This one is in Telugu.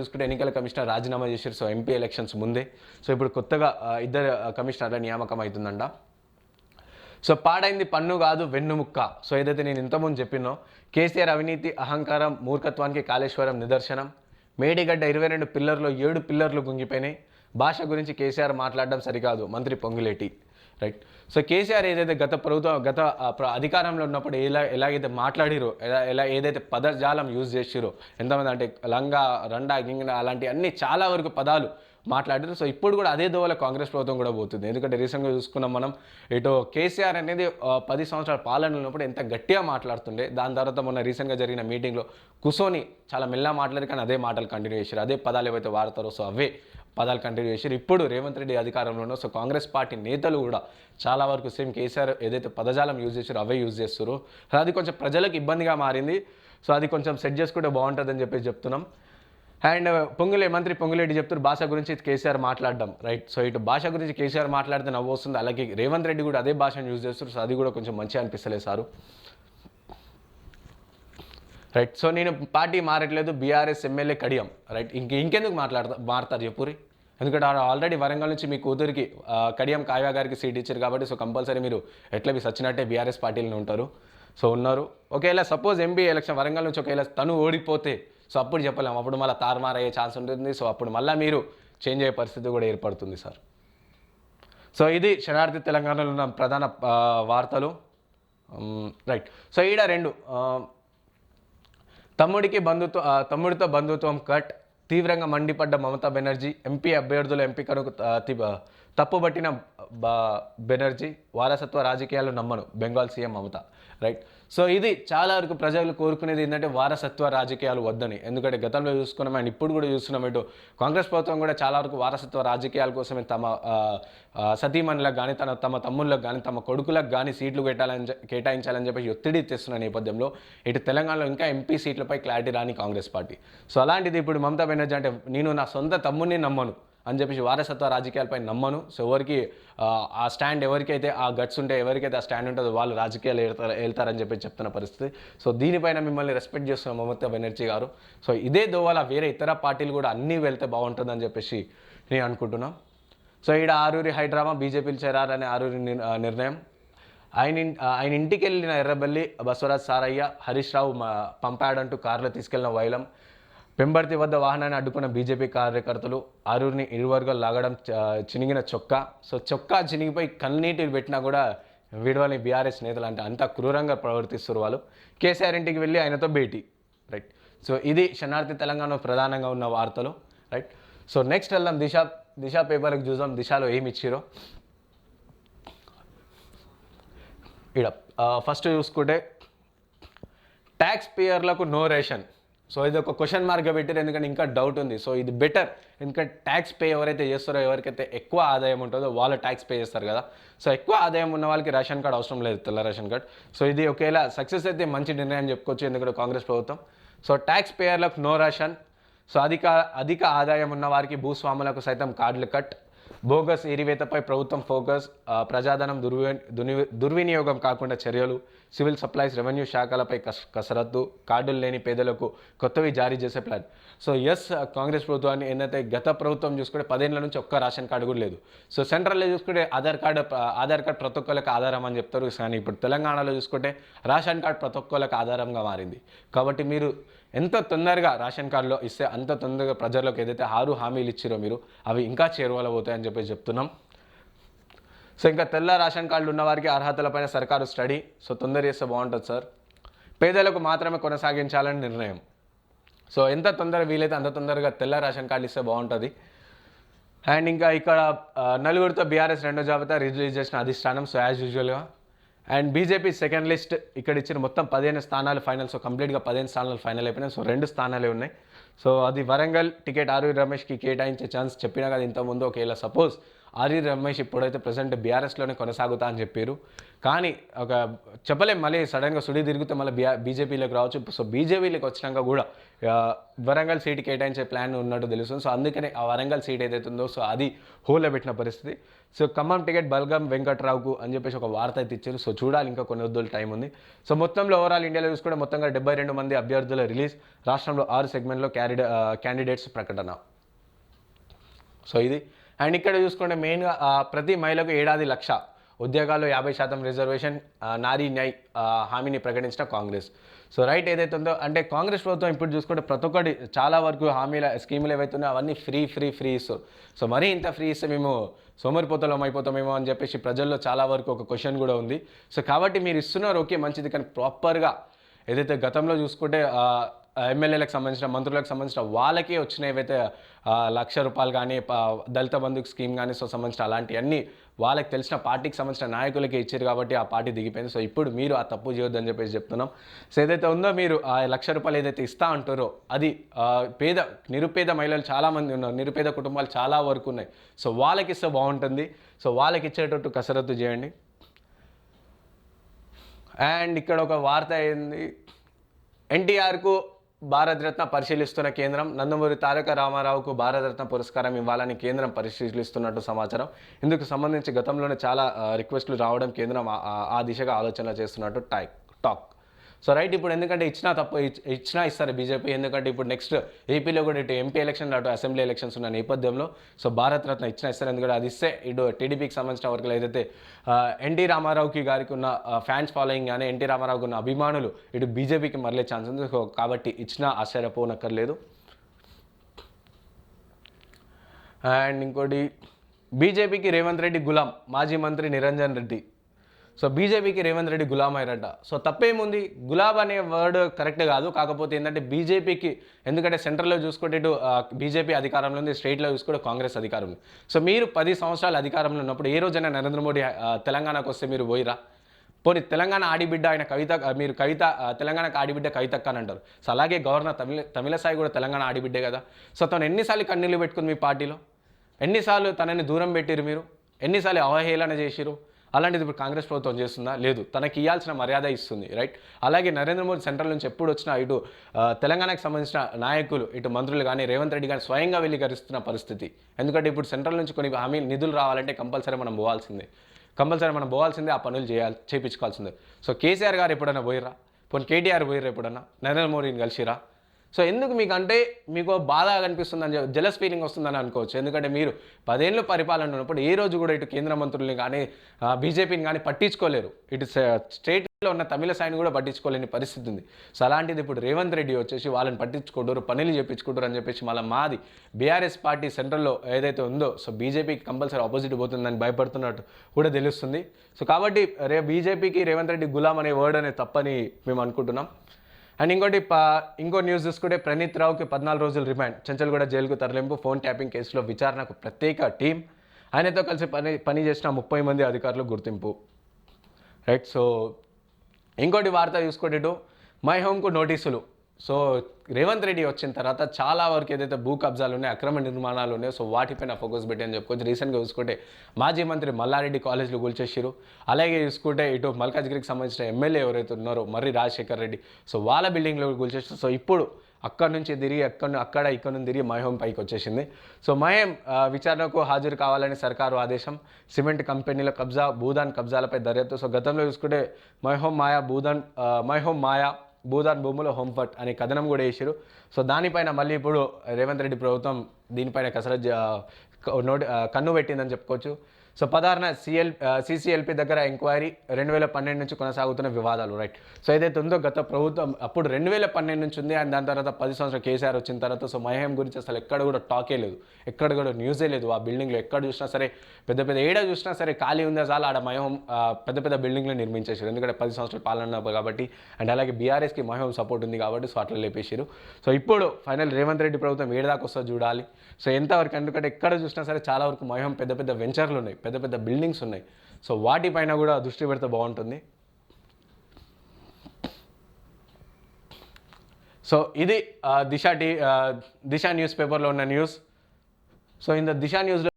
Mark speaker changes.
Speaker 1: చూసుకుంటే ఎన్నికల కమిషనర్ రాజీనామా చేశారు. సో ఎంపీ ఎలక్షన్స్ ముందే. సో ఇప్పుడు కొత్తగా ఇద్దరు కమిషనర్ల నియామకం అవుతుందంట. సో పాడైంది పన్ను కాదు వెన్నుముక్క సో ఏదైతే నేను ఇంతకుముందు చెప్పినో కేసీఆర్ అవినీతి అహంకారం మూర్ఖత్వానికి కాళేశ్వరం నిదర్శనం. మేడిగడ్డ ఇరవై రెండు పిల్లర్లో ఏడు పిల్లర్లు గుంగిపోయినాయి. భాష గురించి కేసీఆర్ మాట్లాడడం సరికాదు మంత్రి పొంగులేటి. రైట్? సో కేసీఆర్ ఏదైతే గత ప్రభుత్వం గత ప్ర- అధికారంలో ఉన్నప్పుడు ఎలా ఎలాగైతే మాట్లాడిరో ఎలా ఎలా ఏదైతే పదజాలం యూజ్ చేసిరో ఎంతమంది అంటే లంగా రండా గింగ అలాంటి అన్ని చాలా వరకు పదాలు మాట్లాడారు. సో ఇప్పుడు కూడా అదే దోవల కాంగ్రెస్ ప్రభుత్వం కూడా పోతుంది. ఎందుకంటే రీసెంట్గా చూసుకున్నాం మనం ఇటు కేసీఆర్ అనేది పది సంవత్సరాల పాలన ఉన్నప్పుడు ఎంత గట్టిగా మాట్లాడుతుండే. దాని తర్వాత మొన్న రీసెంట్గా జరిగిన మీటింగ్లో కుసోని చాలా మెల్లగా మాట్లాడి కానీ అదే మాటలు కంటిన్యూ చేశారు అదే పదాలు ఏవైతే వాడతారో సో అవే పదాలు కంటిన్యూ చేశారు. ఇప్పుడు రేవంత్ రెడ్డి అధికారంలో ఉన్న సో కాంగ్రెస్ పార్టీ నేతలు కూడా చాలా వరకు సేమ్ కేసీఆర్ ఏదైతే పదజాలం యూజ్ చేశారో అవే యూజ్ చేస్తారు సో అది కొంచెం ప్రజలకు ఇబ్బందిగా మారింది. సో అది కొంచెం సెట్ చేసుకుంటే బాగుంటుందని చెప్పేసి చెప్తున్నాం. అండ్ పొంగులే మంత్రి పొంగులేటి చెప్తారు భాష గురించి కేసీఆర్ మాట్లాడడం రైట్ సో ఇటు భాష గురించి కేసీఆర్ మాట్లాడితే నవ్వు వస్తుంది. అలాగే రేవంత్ రెడ్డి కూడా అదే భాషను యూజ్ చేస్తారు సో అది కూడా కొంచెం మంచిగా అనిపిస్తలేదు సారు. రైట్ సో నేను పార్టీ మారట్లేదు బీఆర్ఎస్ ఎమ్మెల్యే కడియం. రైట్ ఇంక ఇంకెందుకు మాట్లాడతా మారుతారు చెప్పురి ఎందుకంటే ఆల్రెడీ వరంగల్ నుంచి మీ కూతురికి కడియం కావ్య గారికి సీట్ ఇచ్చారు కాబట్టి సో కంపల్సరీ మీరు ఎట్లా మీ సచ్చినట్టే బీఆర్ఎస్ పార్టీలో ఉంటారు. సో ఉన్నారు. ఒకవేళ సపోజ్ ఎంపీ ఎలక్షన్ వరంగల్ నుంచి ఒకవేళ తను ఓడిపోతే సో అప్పుడు చెప్పలేము అప్పుడు మళ్ళీ తారుమారు అయ్యే ఛాన్స్ ఉంటుంది. సో అప్పుడు మళ్ళీ మీరు చేంజ్ అయ్యే పరిస్థితి కూడా ఏర్పడుతుంది సార్. సో ఇది శనార్థి తెలంగాణలో ఉన్న ప్రధాన వార్తలు. రైట్ సో ఈడ రెండు తమ్ముడికి బంధుత్వ తమ్ముడితో బంధుత్వం కట్ తీవ్రంగా మండిపడ్డ మమతా బెనర్జీ ఎంపీ అభ్యర్థుల ఎంపికను తప్పుబట్టిన బ- బెనర్జీ వారసత్వ రాజకీయాలు నమ్మను Bengal CM Mamata right? So ఇది చాలా వరకు ప్రజలు కోరుకునేది ఏంటంటే వారసత్వ రాజకీయాలు వద్దని. ఎందుకంటే గతంలో చూసుకున్నాం అండ్ ఇప్పుడు కూడా చూస్తున్నాం ఇటు కాంగ్రెస్ ప్రభుత్వం కూడా చాలా వరకు వారసత్వ రాజకీయాల కోసమే తమ సతీమణులకు కానీ తన తమ తమ్ముళ్ళకు కానీ తమ కొడుకులకు కానీ సీట్లు పెట్టాలని కేటాయించాలని చెప్పేసి ఒత్తిడి తెస్తున్న నేపథ్యంలో ఇటు తెలంగాణలో ఇంకా ఎంపీ సీట్లపై క్లారిటీ రాని కాంగ్రెస్ పార్టీ. సో అలాంటిది ఇప్పుడు మమతా బెనర్జీ అంటే నేను నా సొంత తమ్ముడిని నమ్మను. అని చెప్పేసి వారసత్వ రాజకీయాలపై నమ్మను. సో ఎవరికి ఆ, స్టాండ్ ఎవరికైతే ఆ గట్స్ ఉంటే ఎవరికైతే ఆ స్టాండ్ ఉంటుందో వాళ్ళు రాజకీయాలు వెళ్తారు వెళ్తారని చెప్పి చెప్తున్న పరిస్థితి. సో దీనిపైన మిమ్మల్ని రెస్పెక్ట్ చేస్తున్న మమతా బెనర్జీ గారు. సో ఇదే దోవాల వేరే ఇతర పార్టీలు కూడా అన్నీ వెళ్తే బాగుంటుందని చెప్పేసి నేను అనుకుంటున్నాను సో ఈడ ఆరూరి హైడ్రామా బీజేపీలు చేరారనే ఆరూరి నిర్ణయం. ఆయన ఆయన ఇంటికి వెళ్ళిన ఎర్రబల్లి బసవరాజ్ సారయ్య హరీష్ రావు పంపాడంటూ కారులో తీసుకెళ్ళిన వైలం. పెంబర్తి వద్ద వాహనాన్ని అడ్డుకున్న బీజేపీ కార్యకర్తలు ఆరూరిని ఇరువర్గా లాగడం చ- చినిగిన చొక్కా. సో చొక్కా చినిగిపోయి కన్నీటిని పెట్టినా కూడా విడవని బీఆర్ఎస్ నేతలు అంటే అంత క్రూరంగా ప్రవర్తిస్తున్నారు వాళ్ళు. కేసీఆర్ ఇంటికి వెళ్ళి ఆయనతో భేటీ. రైట్. సో ఇది శనార్థి తెలంగాణ ప్రధానంగా ఉన్న వార్తలు. రైట్. సో నెక్స్ట్ వెళ్దాం. దిశ దిశ పేపర్కి చూద్దాం. దిశలో ఏమి ఇచ్చిరో. ఇక్కడ ఫస్ట్ చూసుకుంటే ట్యాక్స్ పేయర్లకు నో రేషన్ సో ఇది ఒక క్వశ్చన్ మార్క్ పెట్టారు ఎందుకంటే ఇంకా డౌట్ ఉంది. సో ఇది బెటర్ ఎందుకంటే ట్యాక్స్ పే ఎవరైతే చేస్తారో ఎవరికైతే ఎక్కువ ఆదాయం ఉంటుందో వాళ్ళు ట్యాక్స్ పే చేస్తారు కదా. సో ఎక్కువ ఆదాయం ఉన్న వాళ్ళకి రేషన్ కార్డ్ అవసరం లేదు తెల్ల రేషన్ కార్డ్. సో ఇది ఒకవేళ సక్సెస్ అయితే మంచి నిర్ణయం చెప్పుకోవచ్చు ఎందుకంటే కాంగ్రెస్ ప్రభుత్వం. సో ట్యాక్స్ పేయర్లకు నో రేషన్ సో అధిక అధిక ఆదాయం ఉన్న వారికి భూస్వాములకు సైతం కార్డులు కట్ బోగస్ ఎరివేతపై ప్రభుత్వం ఫోకస్ ప్రజాధనం దుర్వి దుర్వినియోగం కాకుండా చర్యలు సివిల్ సప్లైస్ రెవెన్యూ శాఖలపై కస్ కసరత్తు కార్డులు లేని పేదలకు కొత్తవి జారీ చేసే ప్లాన్. సో ఎస్ కాంగ్రెస్ ప్రభుత్వాన్ని ఏంటంటే గత ప్రభుత్వం చూసుకుంటే పదేళ్ళ నుంచి ఒక్క రేషన్ కార్డు కూడా లేదు. సో సెంట్రల్లో చూసుకుంటే ఆధార్ కార్డు ఆధార్ కార్డు ప్రతి ఒక్కరికి ఆధారం అని చెప్తారు. కానీ ఇప్పుడు తెలంగాణలో చూసుకుంటే రేషన్ కార్డు ప్రతి ఒక్కరికి ఆధారంగా మారింది. కాబట్టి మీరు ఎంత తొందరగా రేషన్ కార్డులో ఇస్తే అంత తొందరగా ప్రజలకు ఏదైతే ఆరు హామీలు ఇచ్చిరో మీరు అవి ఇంకా చేరువలబోతాయని చెప్పి చెప్తున్నాం. సో ఇంకా తెల్ల రేషన్ కార్డులు ఉన్న వారికి అర్హతలపైన సర్కారు స్టడీ సో తొందర చేస్తే బాగుంటుంది సార్. పేదలకు మాత్రమే కొనసాగించాలని నిర్ణయం. సో ఎంత తొందర వీలైతే అంత తొందరగా తెల్ల రేషన్ కార్డు ఇస్తే బాగుంటుంది. అండ్ ఇంకా ఇక్కడ నలుగురితో బీఆర్ఎస్ రెండో జాబితా రిలీజ్ చేసిన అధిష్టానం సో యాజ్ యూజువల్గా అండ్ బీజేపీ సెకండ్ లిస్ట్ ఇక్కడ ఇచ్చిన మొత్తం పదిహేను స్థానాలు ఫైనల్ సో కంప్లీట్గా పదిహేను స్థానాలు ఫైనల్ అయిపోయినాయి. సో రెండు స్థానాలే ఉన్నాయి. సో అది వరంగల్ టికెట్ ఆరు రమేష్కి కేటాయించే ఛాన్స్ చెప్పినా కదా ఇంతకుముందు. ఒకవేళ సపోజ్ ఆర్య రమేష్ ఇప్పుడైతే ప్రజెంట్ బీఆర్ఎస్లోనే కొనసాగుతా అని చెప్పారు. కానీ ఒక చెప్పలేం మళ్ళీ సడన్గా సుడి తిరిగితే మళ్ళీ బీఆ బీజేపీలోకి రావచ్చు. సో బీజేపీలోకి వచ్చినాక కూడా వరంగల్ సీట్ కేటాయించే ప్లాన్ ఉన్నట్టు తెలుస్తుంది. సో అందుకనే ఆ వరంగల్ సీట్ ఏదైతే ఉందో సో అది హోల్లో పెట్టిన పరిస్థితి. సో ఖమ్మం టికెట్ బల్గం వెంకట్రావుకు అని చెప్పేసి ఒక వార్త అయితే ఇచ్చారు. సో చూడాలి ఇంకా కొన్ని రోజులు టైం ఉంది. సో మొత్తంలో ఓవరాల్ ఇండియాలో చూసుకుంటే మొత్తంగా డెబ్బై రెండు మంది అభ్యర్థుల రిలీజ్ రాష్ట్రంలో ఆరు సెగ్మెంట్లో క్యారిడ క్యాండిడేట్స్ ప్రకటన. సో ఇది అండ్ ఇక్కడ చూసుకుంటే మెయిన్గా ప్రతి మహిళకు ఏడాది లక్ష ఉద్యోగాల్లో యాభై శాతం రిజర్వేషన్ నారీ న్యాయ్ హామీని ప్రకటించిన కాంగ్రెస్. సో రైట్ ఏదైతే ఉందో అంటే కాంగ్రెస్ ప్రభుత్వం ఇప్పుడు చూసుకుంటే ప్రతి ఒక్కటి చాలా వరకు హామీల స్కీములు ఏవైతే ఉన్నాయో అవన్నీ ఫ్రీ ఫ్రీ ఫ్రీ ఇస్తారు. సో మరీ ఇంత ఫ్రీ ఇస్తే మేము సోమరిపోతలం అయిపోతామేమో అని చెప్పేసి ప్రజల్లో చాలా వరకు ఒక క్వశ్చన్ కూడా ఉంది. సో కాబట్టి మీరు ఇస్తున్నారు ఓకే మంచిది. కానీ ప్రాపర్గా ఏదైతే గతంలో చూసుకుంటే ఎమ్మెల్యేలకు సంబంధించిన మంత్రులకు సంబంధించిన వాళ్ళకే వచ్చిన ఏవైతే లక్ష రూపాయలు కానీ దళిత బంధుకు స్కీమ్ కానీ సో సంబంధించిన అలాంటివన్నీ వాళ్ళకి తెలిసిన పార్టీకి సంబంధించిన నాయకులకి ఇచ్చారు కాబట్టి ఆ పార్టీ దిగిపోయింది. సో ఇప్పుడు మీరు ఆ తప్పు చేయొద్దని చెప్పేసి చెప్తున్నాం. సో ఏదైతే ఉందో మీరు ఆ లక్ష రూపాయలు ఏదైతే ఇస్తా అంటారో అది పేద నిరుపేద మహిళలు చాలామంది ఉన్నారు. నిరుపేద కుటుంబాలు చాలా వరకు ఉన్నాయి. సో వాళ్ళకి ఇస్తే బాగుంటుంది. సో వాళ్ళకి ఇచ్చేటట్టు కసరత్తు చేయండి. అండ్ ఇక్కడ ఒక వార్త అయింది ఎన్టీఆర్కు భారతరత్న పరిశీలిస్తున్న కేంద్రం నందమూరి తారక రామారావుకు భారతరత్న పురస్కారం ఇవ్వాలని కేంద్రం పరిశీలిస్తున్నట్టు సమాచారం. ఇందుకు సంబంధించి గతంలోనే చాలా రిక్వెస్ట్లు రావడం కేంద్రం ఆ- ఆ- దిశగా ఆలోచన చేస్తున్నట్టు టాక్ టాక్. సో రైట్ ఇప్పుడు ఎందుకంటే ఇచ్చినా తప్పు ఇచ్చినా ఇస్తారు బీజేపీ. ఎందుకంటే ఇప్పుడు నెక్స్ట్ ఏపీలో కూడా ఇటు ఎంపీ ఎలక్షన్ అటు అసెంబ్లీ ఎలక్షన్స్ ఉన్న నేపథ్యంలో సో భారత్ రత్న ఇచ్చినా ఇస్తారు. ఎందుకంటే అది ఇస్తే ఇటు టీడీపీకి సంబంధించిన వరకు ఏదైతే ఎన్టీ రామారావుకి గారికి ఉన్న ఫ్యాన్స్ ఫాలోయింగ్ కానీ ఎన్టీ రామారావుకి ఉన్న అభిమానులు ఇటు బీజేపీకి మరలే ఛాన్స్ ఉంది. సో కాబట్టి ఇచ్చినా ఆశ్చర్యపోనక్కర్లేదు. అండ్ ఇంకోటి బీజేపీకి రేవంత్ రెడ్డి గులాం మాజీ మంత్రి నిరంజన్ రెడ్డి. సో బీజేపీకి రేవంత్ రెడ్డి గులాం అయ్యారట సో తప్పేముంది? గులాబ్ అనే వర్డ్ కరెక్ట్ కాదు. కాకపోతే ఏంటంటే బీజేపీకి ఎందుకంటే సెంట్రల్లో చూసుకుంటే ఇటు బీజేపీ అధికారంలో ఉంది స్టేట్లో చూసుకుంటే కాంగ్రెస్ అధికారం సో మీరు పది సంవత్సరాలు అధికారంలో ఉన్నప్పుడు ఏ రోజైనా నరేంద్ర మోడీ తెలంగాణకు వస్తే మీరు పోయిరా? పోనీ తెలంగాణ ఆడిబిడ్డ ఆయన కవిత మీరు కవిత తెలంగాణకు ఆడిబిడ్డ కవితక్క అని అంటారు. సో అలాగే గవర్నర్ తమిళ తమిళసాయి కూడా తెలంగాణ ఆడిబిడ్డే కదా. సో తను ఎన్నిసార్లు కన్నీళ్ళు పెట్టుకుంది మీ పార్టీలో? ఎన్నిసార్లు తనని దూరం పెట్టిరు మీరు? ఎన్నిసార్లు అవహేళన చేసిరు అలాంటిది ఇప్పుడు కాంగ్రెస్ ప్రభుత్వం చేస్తుందా? లేదు. తనకి ఇవ్వాల్సిన మర్యాద ఇస్తుంది రైట్ అలాగే నరేంద్ర మోదీ సెంట్రల్ నుంచి ఎప్పుడు వచ్చినా ఇటు తెలంగాణకు సంబంధించిన నాయకులు ఇటు మంత్రులు కానీ రేవంత్ రెడ్డి కానీ స్వయంగా వెళ్ళి గరిస్తున్న పరిస్థితి. ఎందుకంటే ఇప్పుడు సెంట్రల్ నుంచి కొన్ని హామీ నిధులు రావాలంటే కంపల్సరీ మనం పోవాల్సిందే. కంపల్సరీ మనం పోవాల్సిందే ఆ పనులు చేయాలి చేయించుకోవాల్సిందే సో కేసీఆర్ గారు ఎప్పుడైనా పోయిరా పోనీ కేటీఆర్ పోయిరా ఎప్పుడన్నా? నరేంద్ర మోడీని కలిసిరా సో ఎందుకు మీకు అంటే మీకు బాధ కనిపిస్తుందని చెప్పి జలస్ ఫీలింగ్ వస్తుందని అనుకోవచ్చు. ఎందుకంటే మీరు పదేళ్ళు పరిపాలన ఉన్నప్పుడు ఏ రోజు కూడా ఇటు కేంద్ర మంత్రుల్ని కానీ బీజేపీని కానీ పట్టించుకోలేరు. ఇటు స్టేట్లో ఉన్న తమిళ సాయిని కూడా పట్టించుకోలేని పరిస్థితి ఉంది. సో అలాంటిది ఇప్పుడు రేవంత్ రెడ్డి వచ్చేసి వాళ్ళని పట్టించుకుంటారు పనులు చేయించుకుంటారు అని చెప్పేసి మళ్ళీ మాది బీఆర్ఎస్ పార్టీ సెంట్రల్లో ఏదైతే ఉందో సో బీజేపీకి కంపల్సరీ ఆపోజిట్ పోతుందని భయపడుతున్నట్టు కూడా తెలుస్తుంది. సో కాబట్టి రే బీజేపీకి రేవంత్ రెడ్డి గులాం అనే వర్డ్ అనేది తప్పని మేము అనుకుంటున్నాం. అండ్ ఇంకోటి ప- ఇంకో న్యూస్ చూసుకుంటే ప్రణీత్ రావుకి పద్నాలుగు రోజులు రిమాండ్ చంచల్గూడ జైలుకు తరలింపు ఫోన్ ట్యాపింగ్ కేసులో విచారణకు ప్రత్యేక టీం ఆయనతో కలిసి పని పని చేసిన ముప్పై మంది అధికారులు గుర్తింపు. రైట్ సో ఇంకోటి వార్త చూసుకోండి ఇటు మై హోమ్కు నోటీసులు. సో రేవంత్ రెడ్డి వచ్చిన తర్వాత చాలా వరకు ఏదైతే భూ కబ్జాలు ఉన్నాయో అక్రమ నిర్మాణాలు ఉన్నాయో సో వాటిపైన ఫోకస్ పెట్టి అని చెప్పుకోవచ్చు రీసెంట్గా చూసుకుంటే మాజీ మంత్రి మల్లారెడ్డి కాలేజ్లో కూల్చేసారు అలాగే చూసుకుంటే ఇటు మల్కాజ్గిరికి సంబంధించిన ఎమ్మెల్యే ఎవరైతే ఉన్నారో మర్రి రాజశేఖర్ రెడ్డి. సో వాళ్ళ బిల్డింగ్లో కూల్చేసారు సో ఇప్పుడు అక్కడ నుంచి తిరిగి అక్కడ అక్కడ ఇక్కడ నుంచి తిరిగి మహోం పైకి వచ్చేసింది. సో మహేం విచారణకు హాజరు కావాలని సర్కారు ఆదేశం. సిమెంట్ కంపెనీల కబ్జా భూదాన్ కబ్జాలపై దర్యాప్తు. సో గతంలో చూసుకుంటే మైహోం మాయా భూదాన్ మహోం మైహోం మాయా భూదాన్ భూముల హోంఫర్ట్ అనే కథనం కూడా వేసారు సో దానిపైన మళ్ళీ ఇప్పుడు రేవంత్ రెడ్డి ప్రభుత్వం దీనిపైన కసరత్ నోటి కన్ను పెట్టిందని చెప్పుకోవచ్చు. సో పదార్న సిఎల్ సిసిఎల్పి దగ్గర ఎంక్వైరీ రెండు వేల పన్నెండు నుంచి కొనసాగుతున్న వివాదాలు రైట్ సో ఏదైతే ఉందో గత ప్రభుత్వం అప్పుడు రెండు వేల పన్నెండు నుంచి ఉంది అండ్ దాని తర్వాత పది సంవత్సరాలు కేసీఆర్ వచ్చిన తర్వాత సో మహేం గురించి అసలు ఎక్కడ కూడా టాకే లేదు. ఎక్కడ కూడా న్యూసే లేదు. ఆ బిల్డింగ్లో ఎక్కడ చూసినా సరే పెద్ద పెద్ద ఏడ చూసినా సరే ఖాళీ ఉందా చాలా ఆడ మహేం పెద్ద పెద్ద బిల్డింగ్లు నిర్మించేసారు ఎందుకంటే పది సంవత్సరాలు పాలన కాబట్టి అండ్ అలాగే బీఆర్ఎస్కి మహేం సపోర్ట్ ఉంది కాబట్టి సో అట్లా లేపేసారు సో ఇప్పుడు ఫైనల్ రేవంత్ రెడ్డి ప్రభుత్వం ఏడాదాకా చూడాలి. సో ఎంతవరకు ఎందుకంటే ఎక్కడ చూసినా సరే చాలా వరకు మహేం పెద్ద పెద్ద వెంచర్లు ఉన్నాయి. పెద్ద పెద్ద బిల్డింగ్స్ ఉన్నాయి. సో వాటిపైన కూడా దృష్టి పెడితే బాగుంటుంది. సో ఇది దిశా దిశ టీ దిశ న్యూస్ పేపర్లో ఉన్న న్యూస్. సో ఇంత దిశా దిశ న్యూస్లో